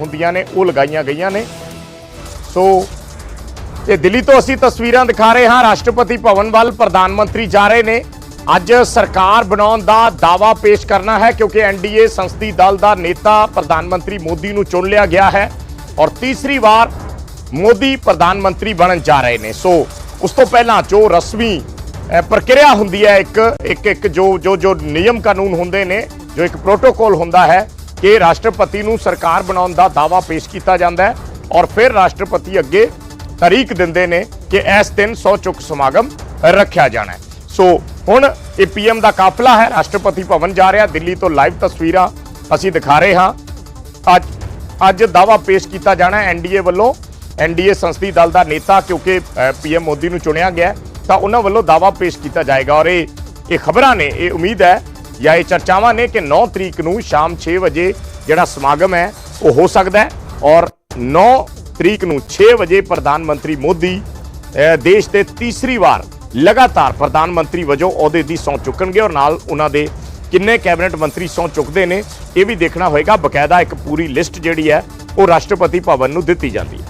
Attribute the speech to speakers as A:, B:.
A: ਹੁੰਦੀਆਂ ਨੇ, ਉਹ ਲਗਾਈਆਂ ਗਈਆਂ ਨੇ। ਸੋ, ਇਹ ਦਿੱਲੀ ਤੋਂ ਅਸੀਂ ਤਸਵੀਰਾਂ ਦਿਖਾ ਰਹੇ ਹਾਂ। ਰਾਸ਼ਟਰਪਤੀ ਭਵਨ ਵੱਲ ਪ੍ਰਧਾਨ ਮੰਤਰੀ ਜਾ ਰਹੇ ਨੇ। ਅੱਜ ਸਰਕਾਰ ਬਣਾਉਣ ਦਾ ਦਾਵਾ ਪੇਸ਼ ਕਰਨਾ ਹੈ, ਕਿਉਂਕਿ ਐਨਡੀਏ ਸੰਸਦੀ ਦਲ ਦਾ ਨੇਤਾ ਪ੍ਰਧਾਨ ਮੰਤਰੀ ਮੋਦੀ ਨੂੰ ਚੁਣ ਲਿਆ ਗਿਆ ਹੈ ਔਰ ਤੀਸਰੀ ਵਾਰ ਮੋਦੀ ਪ੍ਰਧਾਨ ਮੰਤਰੀ ਬਣਨ ਜਾ ਰਹੇ ਨੇ। ਸੋ, ਉਸ ਤੋਂ ਪਹਿਲਾਂ ਜੋ ਰਸਮੀ ਪ੍ਰਕਿਰਿਆ ਹੁੰਦੀ ਹੈ, ਇੱਕ ਇੱਕ ਇੱਕ ਜੋ ਜੋ ਜੋ ਨਿਯਮ ਕਾਨੂੰਨ ਹੁੰਦੇ ਨੇ, ਜੋ ਇੱਕ ਪ੍ਰੋਟੋਕੋਲ ਹੁੰਦਾ ਹੈ ਕਿ ਰਾਸ਼ਟਰਪਤੀ ਨੂੰ ਸਰਕਾਰ ਬਣਾਉਣ ਦਾ ਦਾਵਾ ਪੇਸ਼ ਕੀਤਾ ਜਾਂਦਾ ਹੈ ਔਰ ਫਿਰ ਰਾਸ਼ਟਰਪਤੀ ਅੱਗੇ ਤਾਰੀਖ ਦਿੰਦੇ ਨੇ ਕਿ ਇਸ ਦਿਨ ਸੌ ਚੁੱਕ ਸਮਾਗਮ ਰੱਖਿਆ ਜਾਣਾ ਹੈ। ਸੋ ਹੁਣ ਇਹ ਪੀਐਮ ਦਾ ਕਾਫਲਾ ਹੈ, ਰਾਸ਼ਟਰਪਤੀ ਭਵਨ ਜਾ ਰਿਹਾ, ਦਿੱਲੀ ਤੋਂ ਲਾਈਵ ਤਸਵੀਰਾਂ ਅਸੀਂ ਦਿਖਾ ਰਹੇ ਹਾਂ। ਅੱਜ ਅੱਜ ਦਾਵਾ ਪੇਸ਼ ਕੀਤਾ ਜਾਣਾ ਐਨਡੀਏ ਵੱਲੋਂ। ਐਨਡੀਏ ਸੰਸਦੀ ਦਲ ਦਾ ਨੇਤਾ, ਕਿਉਂਕਿ ਪੀਐਮ ਮੋਦੀ ਨੂੰ ਚੁਣਿਆ ਗਿਆ ਤਾਂ ਉਹਨਾਂ ਵੱਲੋਂ ਦਾਵਾ ਪੇਸ਼ ਕੀਤਾ ਜਾਏਗਾ। ਔਰ ਇਹ ਇਹ ਖਬਰਾਂ ਨੇ, ਇਹ ਉਮੀਦ ਹੈ ਜਾਂ ਇਹ ਚਰਚਾਵਾਂ ਨੇ ਕਿ 9 ਤਰੀਕ ਨੂੰ ਸ਼ਾਮ 6 ਵਜੇ ਜਿਹੜਾ ਸਮਾਗਮ ਹੈ, ਉਹ ਹੋ ਸਕਦਾ ਹੈ ਔਰ 9 ਤਰੀਕ ਨੂੰ 6 ਵਜੇ ਪ੍ਰਧਾਨ ਮੰਤਰੀ ਮੋਦੀ ਦੇਸ਼ ਦੇ ਤੀਸਰੀ ਵਾਰ ਲਗਾਤਾਰ ਪ੍ਰਧਾਨ ਮੰਤਰੀ ਵਜੋਂ ਅਹੁਦੇ ਦੀ ਸਹੁੰ ਚੁੱਕਣਗੇ ਔਰ ਨਾਲ ਉਹਨਾਂ ਦੇ ਕਿੰਨੇ ਕੈਬਨਿਟ ਮੰਤਰੀ ਸਹੁੰ ਚੁੱਕਦੇ ਨੇ, ਇਹ ਵੀ ਦੇਖਣਾ ਹੋਏਗਾ। ਬਕਾਇਦਾ ਇੱਕ ਪੂਰੀ ਲਿਸਟ ਜਿਹੜੀ ਹੈ, ਉਹ ਰਾਸ਼ਟਰਪਤੀ ਭਵਨ ਨੂੰ ਦਿੱਤੀ ਜਾਂਦੀ ਹੈ।